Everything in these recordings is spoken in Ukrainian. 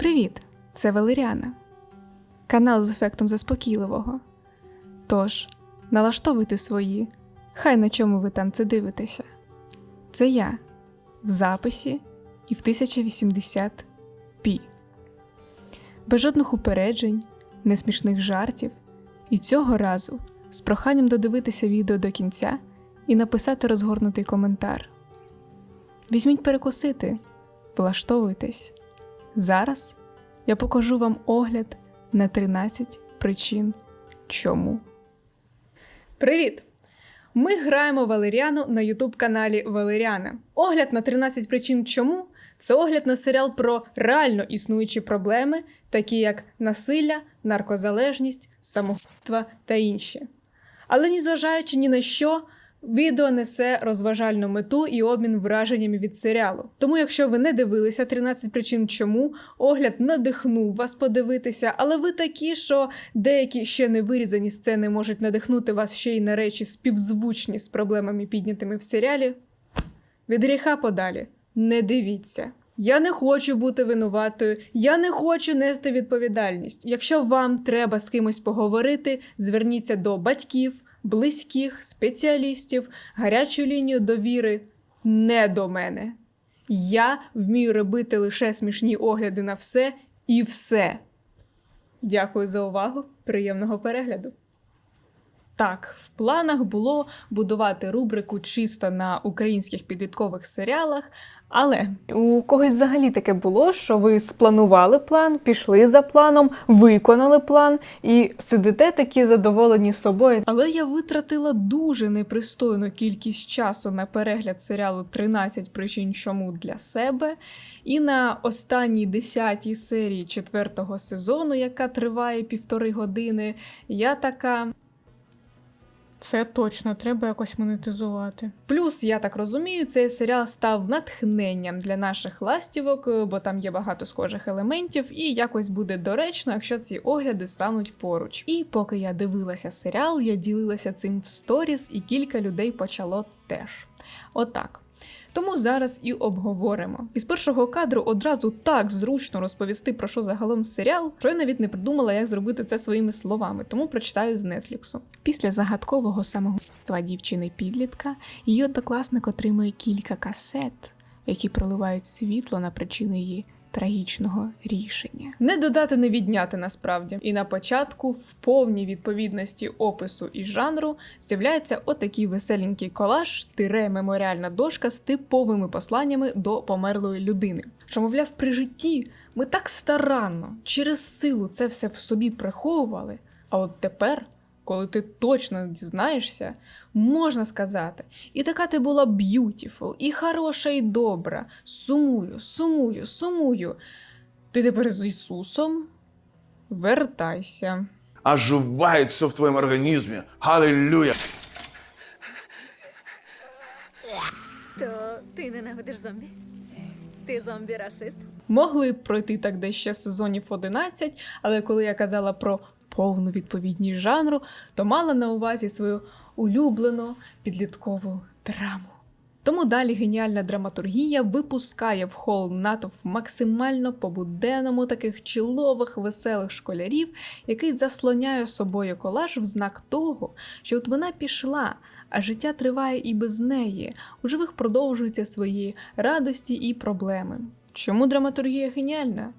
Привіт! Це Валеріана, канал з ефектом заспокійливого. Тож, налаштовуйте свої, хай на чому ви там це дивитеся. Це я в записі і в 1080 p Без жодних упереджень, несмішних жартів, і цього разу з проханням додивитися відео до кінця і написати розгорнутий коментар. Візьміть перекусити, влаштовуйтесь. Зараз я покажу вам огляд на 13 причин чому. Привіт! Ми граємо Валеріану на Ютуб каналі Валеріана. Огляд на 13 причин чому це огляд на серіал про реально існуючі проблеми, такі як насилля, наркозалежність, самогубство та інші. Але незважаючи ні на що, відео несе розважальну мету і обмін враженнями від серіалу. Тому, якщо ви не дивилися 13 причин чому, огляд надихнув вас подивитися, але ви такі, що деякі ще не вирізані сцени можуть надихнути вас ще й на речі співзвучні з проблемами, піднятими в серіалі. Від гріха подалі. Не дивіться. Я не хочу бути винуватою, я не хочу нести відповідальність. Якщо вам треба з кимось поговорити, зверніться до батьків, близьких, спеціалістів, гарячу лінію довіри не до мене. Я вмію робити лише смішні огляди на все і все. Дякую за увагу. Приємного перегляду. Так, в планах було будувати рубрику чисто на українських підліткових серіалах, але У когось взагалі таке було, що ви спланували план, пішли за планом, виконали план і сидите такі задоволені собою. Але я витратила дуже непристойну кількість часу на перегляд серіалу «13 причин чому для себе. І на останній десятій серії четвертого сезону, яка триває півтори години, я така. Це точно треба якось монетизувати. Плюс, я так розумію, цей серіал став натхненням для наших ластівок, бо там є багато схожих елементів, і якось буде доречно, якщо ці огляди стануть поруч. І поки я дивилася серіал, я ділилася цим в сторіс, і кілька людей почало теж. Отак. Тому зараз і обговоримо. Із першого кадру одразу так зручно розповісти про що загалом серіал, що я навіть не придумала, як зробити це своїми словами, тому прочитаю з Нетфліксу. Після загадкового самогубства дівчини підлітка її однокласник отримує кілька касет, які проливають світло на причини її трагічного рішення. Не додати, не відняти насправді. І на початку, в повній відповідності опису і жанру, з'являється отакий веселенький колаж, тире меморіальна дошка з типовими посланнями до померлої людини. Що, мовляв, при житті ми так старанно через силу це все в собі приховували, а от тепер. Коли ти точно дізнаєшся, можна сказати, і така ти була б'ютіфул, і хороша, і добра. Сумую, сумую, сумую. Ти тепер з Ісусом? Вертайся. оживает все в твоем организме. Аллилуйя. То ти ненавидиш зомбі? Ти зомбі-расист? Могли б пройти так десь ще сезонів 11, але коли я казала про повну відповідність жанру, то мала на увазі свою улюблену підліткову драму. Тому далі геніальна драматургія випускає в хол натовп максимально побуденному таких чолових веселих школярів, який заслоняє собою колаж в знак того, що от вона пішла, а життя триває і без неї. У живих продовжуються свої радості і проблеми. Чому драматургія геніальна?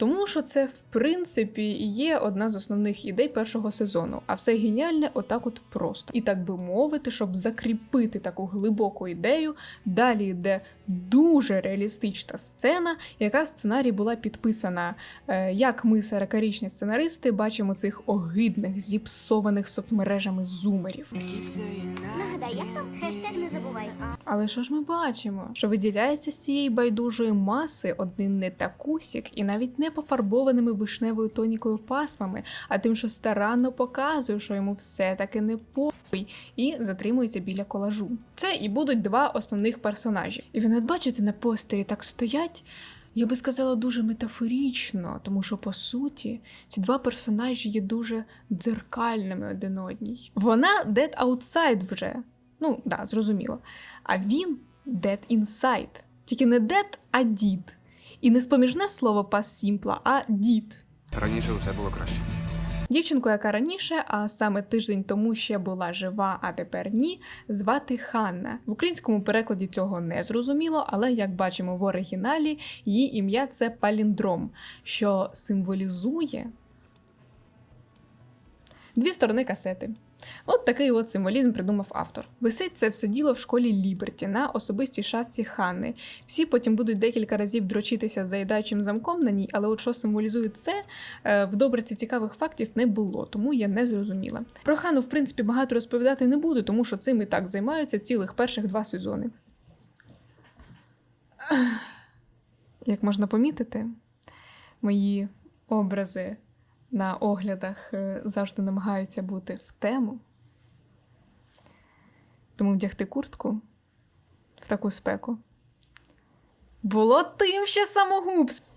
Тому що це, в принципі, є одна з основних ідей першого сезону, а все геніальне отак от просто. І так би мовити, щоб закріпити таку глибоку ідею, далі йде дуже реалістична сцена, яка в сценарії була підписана. Е, Як ми, 40-річні сценаристи, бачимо цих огидних, зіпсованих соцмережами зумерів. Нагадай, як там хештег не забувай. Але що ж ми бачимо? Що виділяється з цієї байдужої маси один не такусік і навіть не пофарбованими вишневою тонікою пасмами, а тим, що старанно показує, що йому все-таки не похуй, і затримується біля колажу. Це і будуть два основних персонажі. І ви от бачите на постері так стоять. Я би сказала дуже метафорічно, тому що по суті ці два персонажі є дуже дзеркальними один одній. Вона dead outside вже. Ну, да, зрозуміло. А він dead inside. Тільки не dead, а дід. І не споміжне слово пас сімпла, а дід. Раніше усе було краще. Дівчинку, яка раніше, а саме тиждень тому ще була жива, а тепер ні, звати Ханна. В українському перекладі цього не зрозуміло, але як бачимо в оригіналі, її ім'я це паліндром, що символізує дві сторони касети. От такий от символізм придумав автор. Висить це все діло в школі Ліберті на особистій шафці Ханни. Всі потім будуть декілька разів дрочитися з заїдаючим замком на ній, але от що символізує це, е, в добриці цікавих фактів не було, тому я не зрозуміла. Про Хану, в принципі, багато розповідати не буду, тому що цим і так займаються цілих перших два сезони. Як можна помітити, мої образи на оглядах е, завжди намагаються бути в тему. Тому вдягти куртку в таку спеку було тим ще самогубством.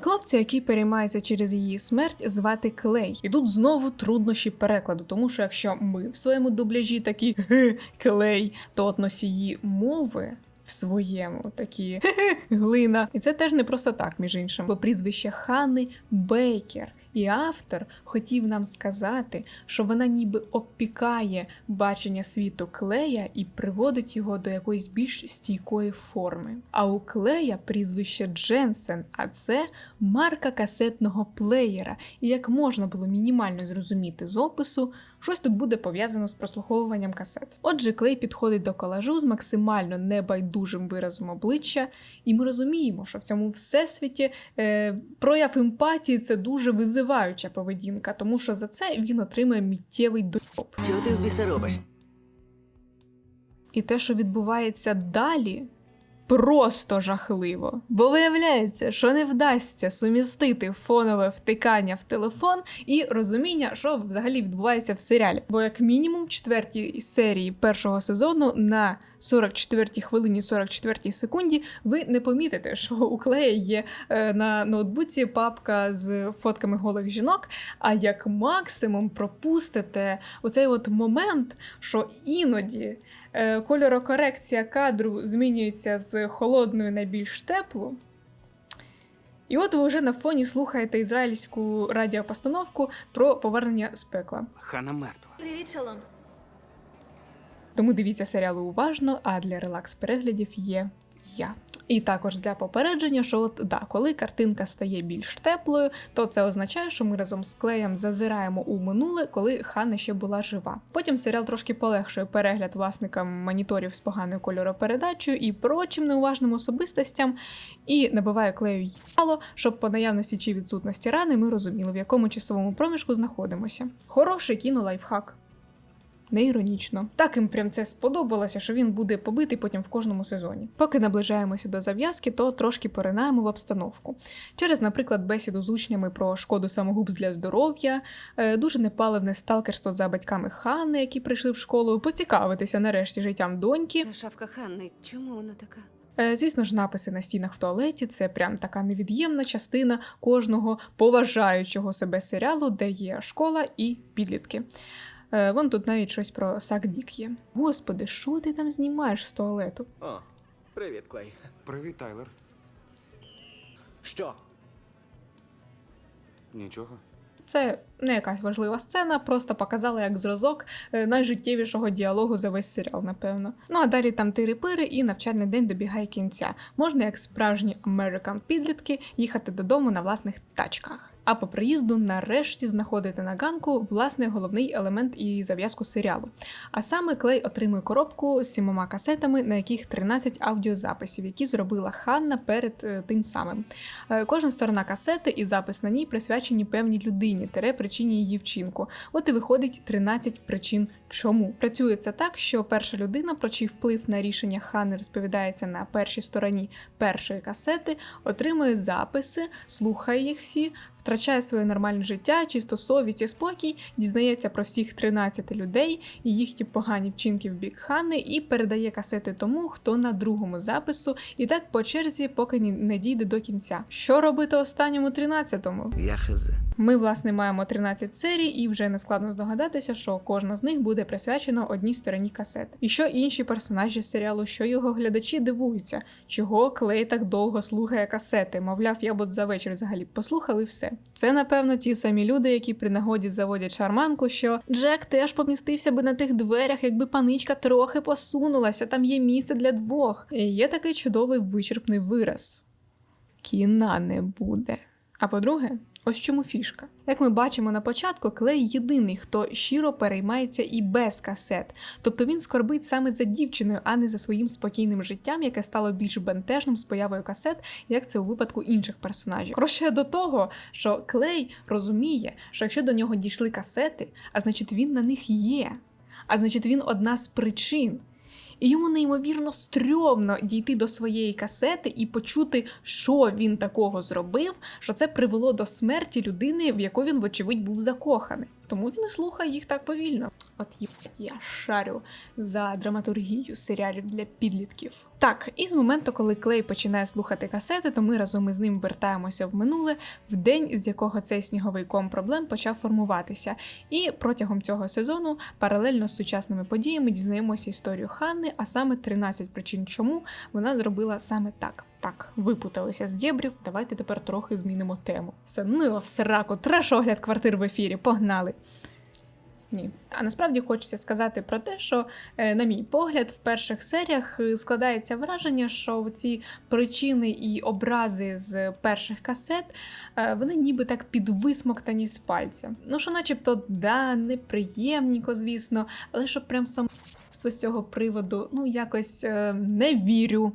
Хлопця, який переймається через її смерть, звати Клей. І тут знову труднощі перекладу, тому що якщо ми в своєму дубляжі такі Клей, то от носії мови в своєму такі глина. І це теж не просто так, між іншим, бо прізвище Хани Бейкер. І автор хотів нам сказати, що вона ніби обпікає бачення світу клея і приводить його до якоїсь більш стійкої форми. А у клея прізвище Дженсен, а це марка касетного плеєра. І як можна було мінімально зрозуміти з опису, щось тут буде пов'язано з прослуховуванням касет. Отже, клей підходить до колажу з максимально небайдужим виразом обличчя, і ми розуміємо, що в цьому всесвіті е, прояв емпатії це дуже визиваюча поведінка, тому що за це він отримує миттєвий дойоб. Чого ти в біса робиш? І те, що відбувається далі, просто жахливо. Бо виявляється, що не вдасться сумістити фонове втикання в телефон і розуміння, що взагалі відбувається в серіалі. Бо, як мінімум, четвертій серії першого сезону на 44-й хвилині 44 секунді ви не помітите, що у Клея є е, на ноутбуці папка з фотками голих жінок, а як максимум пропустите оцей от момент, що іноді кольорокорекція кадру змінюється з холодної на більш теплу. І от ви вже на фоні слухаєте ізраїльську радіопостановку про повернення з пекла. Хана мертва. Привіт, шалом. Тому дивіться серіали уважно, а для релакс переглядів є я. І також для попередження, що от да, коли картинка стає більш теплою, то це означає, що ми разом з клеєм зазираємо у минуле, коли Ханна ще була жива. Потім серіал трошки полегшує перегляд власникам моніторів з поганою кольоропередачею і прочим неуважним особистостям, і набиває клею їало, щоб по наявності чи відсутності рани ми розуміли, в якому часовому проміжку знаходимося. Хороший кіно лайфхак. Не іронічно. Так їм прям це сподобалося, що він буде побитий потім в кожному сезоні. Поки наближаємося до зав'язки, то трошки поринаємо в обстановку. Через, наприклад, бесіду з учнями про шкоду самогубств для здоров'я, е, дуже непаливне сталкерство за батьками Ханни, які прийшли в школу, поцікавитися нарешті життям доньки. Шавка Ханни, чому вона така? Е, Звісно ж, написи на стінах в туалеті це прям така невід'ємна частина кожного поважаючого себе серіалу, де є школа і підлітки. Е, Вон тут навіть щось про Сакдік є. Господи, що ти там знімаєш з туалету? О, привіт, Клей. Привіт, Тайлер. Що? Нічого. Це не якась важлива сцена, просто показала як зразок е, найжиттєвішого діалогу за весь серіал, напевно. Ну а далі там тири-пири і навчальний день добігає кінця. Можна, як справжні American підлітки, їхати додому на власних тачках. А по приїзду нарешті знаходити на ганку власний головний елемент і зав'язку серіалу. А саме Клей отримує коробку з сімома касетами, на яких 13 аудіозаписів, які зробила Ханна перед е, тим самим. Е, Кожна сторона касети і запис на ній присвячені певній людині, тере причині її вчинку. От і виходить 13 причин чому. Працює це так, що перша людина, про чий вплив на рішення Ханни розповідається на першій стороні першої касети, отримує записи, слухає їх всі, втрачає своє нормальне життя, чисто совість і спокій, дізнається про всіх 13 людей і їхні погані вчинки в бік Ханни і передає касети тому, хто на другому запису, і так по черзі, поки не дійде до кінця. Що робити останньому 13-му? Я хз. Ми, власне, маємо 13 серій, і вже не складно здогадатися, що кожна з них буде присвячена одній стороні касет. І що інші персонажі серіалу, що його глядачі дивуються, чого Клей так довго слухає касети. Мовляв, я б от за вечір взагалі послухав і все. Це, напевно, ті самі люди, які при нагоді заводять шарманку, що Джек теж помістився би на тих дверях, якби паничка трохи посунулася, там є місце для двох. І є такий чудовий вичерпний вираз. Кіна не буде. А по-друге, ось чому фішка. Як ми бачимо на початку, Клей єдиний, хто щиро переймається і без касет. Тобто він скорбить саме за дівчиною, а не за своїм спокійним життям, яке стало більш бентежним з появою касет, як це у випадку інших персонажів. Коротше, до того, що Клей розуміє, що якщо до нього дійшли касети, а значить він на них є. А значить, він одна з причин. І йому неймовірно стрьомно дійти до своєї касети і почути, що він такого зробив, що це привело до смерті людини, в яку він, вочевидь, був закоханий. Тому він і слухає їх так повільно. От я шарю за драматургію серіалів для підлітків. Так, і з моменту, коли Клей починає слухати касети, то ми разом із ним вертаємося в минуле, в день, з якого цей сніговий ком проблем почав формуватися. І протягом цього сезону, паралельно з сучасними подіями, дізнаємося історію Ханни, а саме 13 причин, чому вона зробила саме так. Так, випуталися з дєбрів. Давайте тепер трохи змінимо тему. Все, ну в сраку, треш-огляд квартир в ефірі, погнали. Ні. А насправді хочеться сказати про те, що, е, на мій погляд, в перших серіях е, складається враження, що ці причини і образи з перших касет е, вони ніби так підвисмоктані з пальця. Ну, що, начебто, да, неприємніко, звісно, але що прям самство з цього приводу, ну, якось не вірю.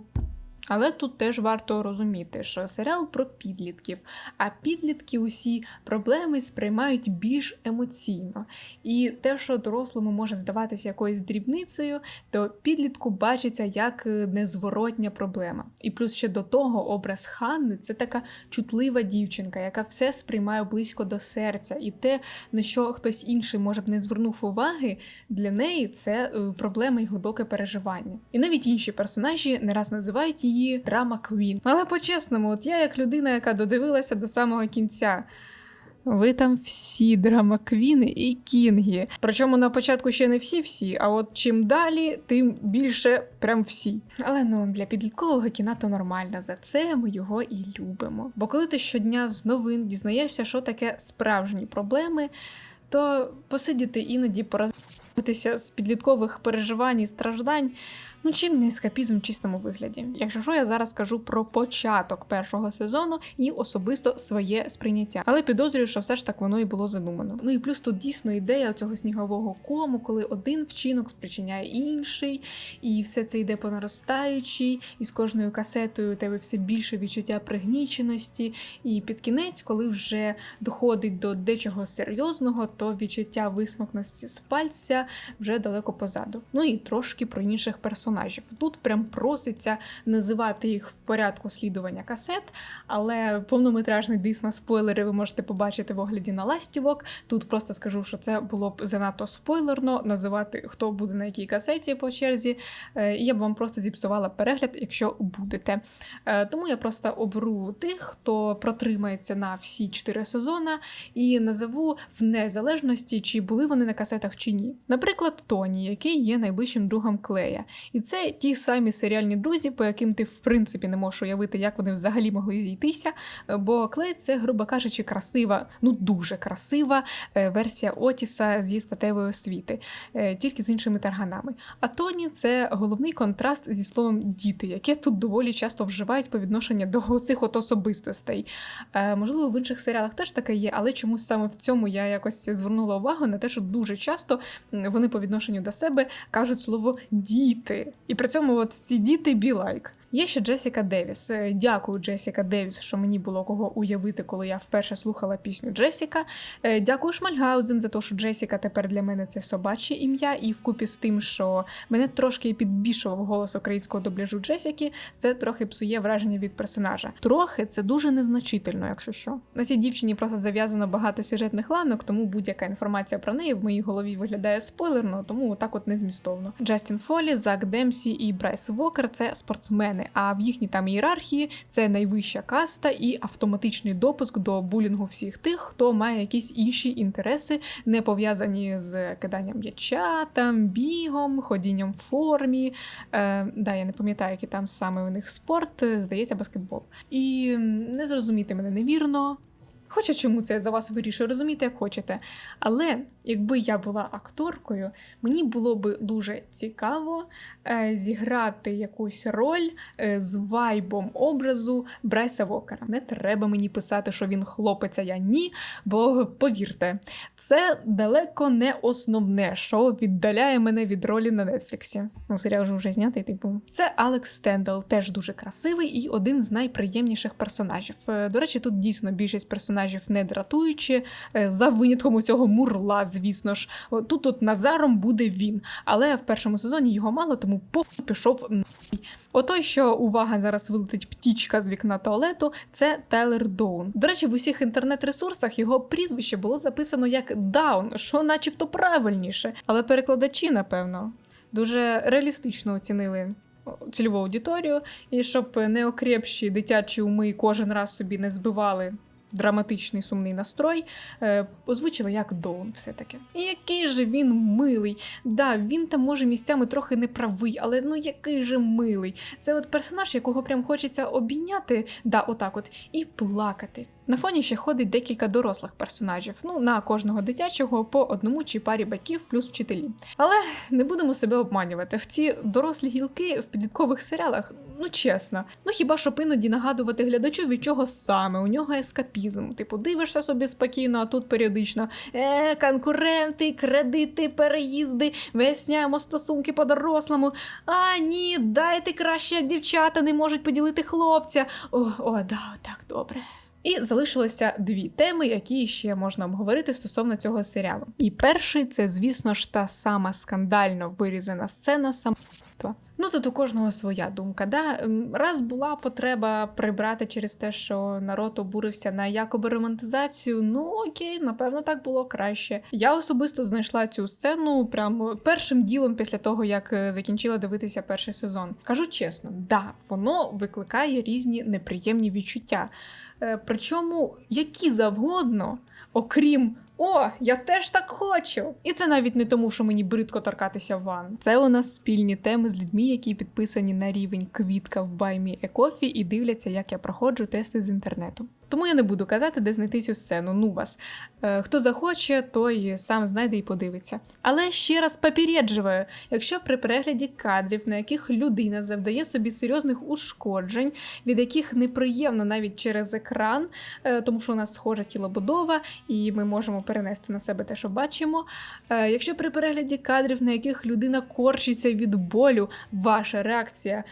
Але тут теж варто розуміти, що серіал про підлітків, а підлітки усі проблеми сприймають більш емоційно. І те, що дорослому може здаватися якоюсь дрібницею, то підлітку бачиться як е, незворотня проблема. І плюс ще до того образ Ханни це така чутлива дівчинка, яка все сприймає близько до серця, і те, на що хтось інший може б не звернув уваги, для неї це е, проблема і глибоке переживання. І навіть інші персонажі не раз називають її драма Квін. Але по-чесному, от я як людина, яка додивилася до самого кінця. Ви там всі драма квіни і кінги. Причому на початку ще не всі-всі, а от чим далі, тим більше прям всі. Але ну для підліткового кіна то нормально. За це ми його і любимо. Бо коли ти щодня з новин дізнаєшся, що таке справжні проблеми, то посидіти іноді поразитися з підліткових переживань і страждань. Ну, чим не ескапізм в чистому вигляді. Якщо що, я зараз кажу про початок першого сезону і особисто своє сприйняття. Але підозрюю, що все ж так воно і було задумано. Ну і плюс тут дійсно ідея цього снігового кому, коли один вчинок спричиняє інший, і все це йде по наростаючій, і з кожною касетою у тебе все більше відчуття пригніченості. І під кінець, коли вже доходить до дечого серйозного, то відчуття висмокності з пальця вже далеко позаду. Ну і трошки про інших персонажів. Тут прям проситься називати їх в порядку слідування касет, але повнометражний дис на спойлери ви можете побачити в огляді на ластівок. Тут просто скажу, що це було б занадто спойлерно називати, хто буде на якій касеті по черзі. Е, я б вам просто зіпсувала перегляд, якщо будете. Е, Тому я просто оберу тих, хто протримається на всі чотири сезони, і назову в незалежності, чи були вони на касетах чи ні. Наприклад, Тоні, який є найближчим другом Клея. І це ті самі серіальні друзі, по яким ти в принципі не можеш уявити, як вони взагалі могли зійтися. Е, Бо Клей це, грубо кажучи, красива, ну дуже красива е, версія Отіса зі статевої освіти, е, тільки з іншими тарганами. А Тоні це головний контраст зі словом діти, яке тут доволі часто вживають по відношенню до цих от особистостей. Можливо, в інших серіалах теж таке є, але чомусь саме в цьому я якось звернула увагу на те, що дуже часто вони по відношенню до себе кажуть слово діти. І при цьому от ці діти be like. Є ще Джесіка Девіс. Е, Дякую, Джесіка Девіс, що мені було кого уявити, коли я вперше слухала пісню Джесіка. Е, Дякую Шмальгаузен за те, що Джесіка тепер для мене це собаче ім'я, і вкупі з тим, що мене трошки підбільшував голос українського дубляжу Джесіки, це трохи псує враження від персонажа. Трохи це дуже незначительно, якщо що. На цій дівчині просто зав'язано багато сюжетних ланок, тому будь-яка інформація про неї в моїй голові виглядає спойлерно, тому так от не змістовно. Джастін Фолі, Зак Демсі і Брайс Вокер це спортсмени, вулеріани, а в їхній там ієрархії це найвища каста і автоматичний допуск до булінгу всіх тих, хто має якісь інші інтереси, не пов'язані з киданням м'яча, там бігом, ходінням в формі. Е, да, я не пам'ятаю, який там саме у них спорт, е, здається, баскетбол. І не зрозумійте мене невірно. Хоча чому це я за вас вирішую, розумієте, як хочете. Але якби я була акторкою, мені було би дуже цікаво е, зіграти якусь роль е, з вайбом образу Брайса Вокера. Не треба мені писати, що він хлопець, а я ні, бо повірте, це далеко не основне, що віддаляє мене від ролі на Нетфліксі. Ну, серіал вже вже знятий, типу. Це Алекс Стендал, теж дуже красивий і один з найприємніших персонажів. Е, До речі, тут дійсно більшість персонажів не дратуючі, за винятком у цього мурла, звісно ж. Тут от Назаром буде він, але в першому сезоні його мало, тому по пішов. Отой, що увага зараз вилетить птічка з вікна туалету, це Тайлер Доун. До речі, в усіх інтернет-ресурсах його прізвище було записано як Даун, що начебто правильніше. Але перекладачі, напевно, дуже реалістично оцінили цільову аудиторію, і щоб неокрепші дитячі уми кожен раз собі не збивали. Драматичний сумний настрой е, озвучили як Доун все-таки. І який же він милий. Да, він там може місцями трохи неправий, але ну який же милий. Це от персонаж, якого прям хочеться обійняти, да, отак от, і плакати. На фоні ще ходить декілька дорослих персонажів, ну на кожного дитячого по одному чи парі батьків плюс вчителі. Але не будемо себе обманювати. В ці дорослі гілки в підліткових серіалах, ну чесно, ну хіба щоб іноді нагадувати глядачу, від чого саме у нього ескапізм. Типу, дивишся собі спокійно, а тут періодично е, конкуренти, кредити, переїзди, виясняємо стосунки по-дорослому. А ні, дайте краще, як дівчата не можуть поділити хлопця. О, о, да, так, добре. І залишилося дві теми, які ще можна обговорити стосовно цього серіалу. І перший це, звісно ж, та сама скандально вирізана сцена самогубства. Ну тут у кожного своя думка. Да? Раз була потреба прибрати через те, що народ обурився на якоби романтизацію. Ну окей, напевно, так було краще. Я особисто знайшла цю сцену прямо першим ділом після того, як е, закінчила дивитися перший сезон. Кажу чесно, да, воно викликає різні неприємні відчуття. Е, Причому які завгодно, окрім. О, я теж так хочу! І це навіть не тому, що мені бридко торкатися ван. Це у нас спільні теми з людьми, які підписані на рівень квітка в баймі Екофі і дивляться, як я проходжу тести з інтернету. Тому я не буду казати, де знайти цю сцену. Ну вас. Е, хто захоче, той сам знайде і подивиться. Але ще раз попереджую, якщо при перегляді кадрів, на яких людина завдає собі серйозних ушкоджень, від яких неприємно навіть через екран, е, тому що у нас схожа тілобудова, і ми можемо перенести на себе те, що бачимо. Е, Якщо при перегляді кадрів, на яких людина корчиться від болю, ваша реакція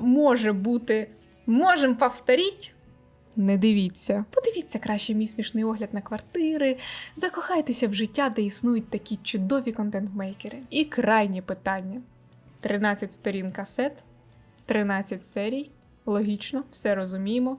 може бути можем повторіть. Не дивіться. Подивіться краще мій смішний огляд на квартири, закохайтеся в життя, де існують такі чудові контент-мейкери. І крайнє питання: 13 сторін касет, 13 серій. Логічно, все розуміємо.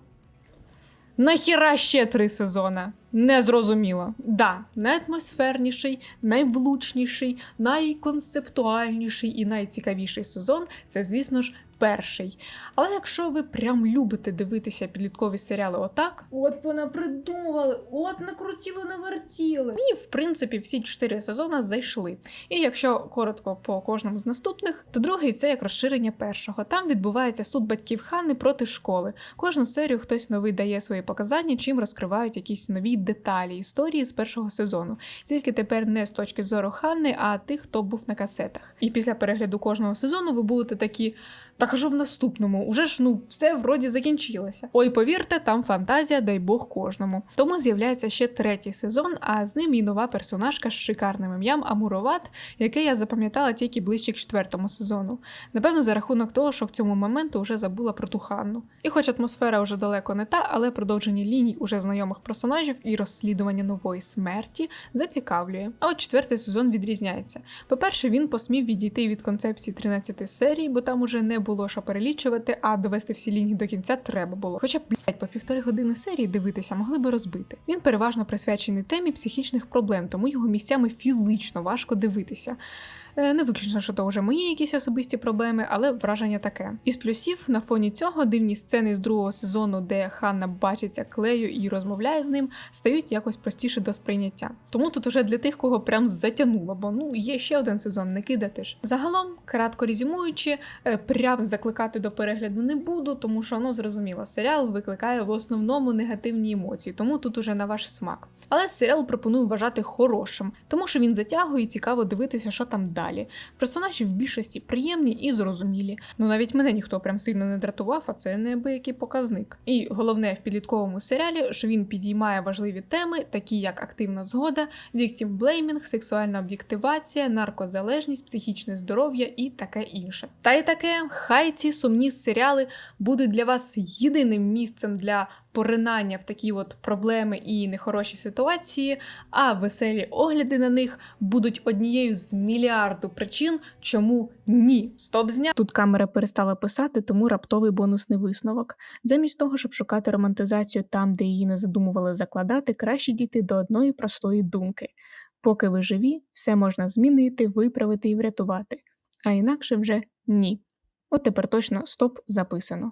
Нахіра ще три сезона? Незрозуміло. Да, найатмосферніший, найвлучніший, найконцептуальніший і найцікавіший сезон це, звісно ж, перший. Але якщо ви прям любите дивитися підліткові серіали отак, от понапридумували, от накрутіли, навертіли. Мені, в принципі, всі чотири сезони зайшли. І якщо коротко по кожному з наступних, то другий це як розширення першого. Там відбувається суд батьків Ханни проти школи. Кожну серію хтось новий дає свої показання, чим розкривають якісь нові деталі історії з першого сезону. Тільки тепер не з точки зору Ханни, а тих, хто був на касетах. І після перегляду кожного сезону ви будете такі. Так а що в наступному? Уже ж ну все вроді закінчилося. Ой, повірте, там фантазія, дай Бог кожному. Тому з'являється ще третій сезон, а з ним і нова персонажка з шикарним ім'ям Амуроват, яке я запам'ятала тільки ближче к четвертому сезону. Напевно, за рахунок того, що в цьому моменту вже забула про ту Ханну. І хоч атмосфера вже далеко не та, але продовження ліній уже знайомих персонажів і розслідування нової смерті зацікавлює. А от четвертий сезон відрізняється. По-перше, він посмів відійти від концепції 13 серій, бо там уже не було що перелічувати, а довести всі лінії до кінця треба було. Хоча б блядь, по півтори години серії дивитися могли би розбити. Він переважно присвячений темі психічних проблем, тому його місцями фізично важко дивитися. Е, Не виключно, що то вже мої якісь особисті проблеми, але враження таке. Із плюсів на фоні цього дивні сцени з другого сезону, де Ханна бачиться клею і розмовляє з ним, стають якось простіше до сприйняття. Тому тут уже для тих, кого прям затягнуло, бо ну є ще один сезон, не кидати ж. Загалом, кратко резюмуючи, е, прям закликати до перегляду не буду, тому що ну зрозуміло, серіал викликає в основному негативні емоції, тому тут уже на ваш смак. Але серіал пропоную вважати хорошим, тому що він затягує і цікаво дивитися, що там далі. Персонажі в більшості приємні і зрозумілі. Ну навіть мене ніхто прям сильно не дратував, а це неабиякий показник. І головне в підлітковому серіалі, що він підіймає важливі теми, такі як активна згода, віктімблеймінг, сексуальна об'єктивація, наркозалежність, психічне здоров'я і таке інше. Та й таке, хай ці сумні серіали будуть для вас єдиним місцем для поринання в такі от проблеми і нехороші ситуації, а веселі огляди на них будуть однією з мільярду причин, чому ні. Стоп зня. Тут камера перестала писати, тому раптовий бонусний висновок. Замість того, щоб шукати романтизацію там, де її не задумували закладати, краще дійти до одної простої думки. Поки ви живі, все можна змінити, виправити і врятувати. А інакше вже ні. От тепер точно стоп записано.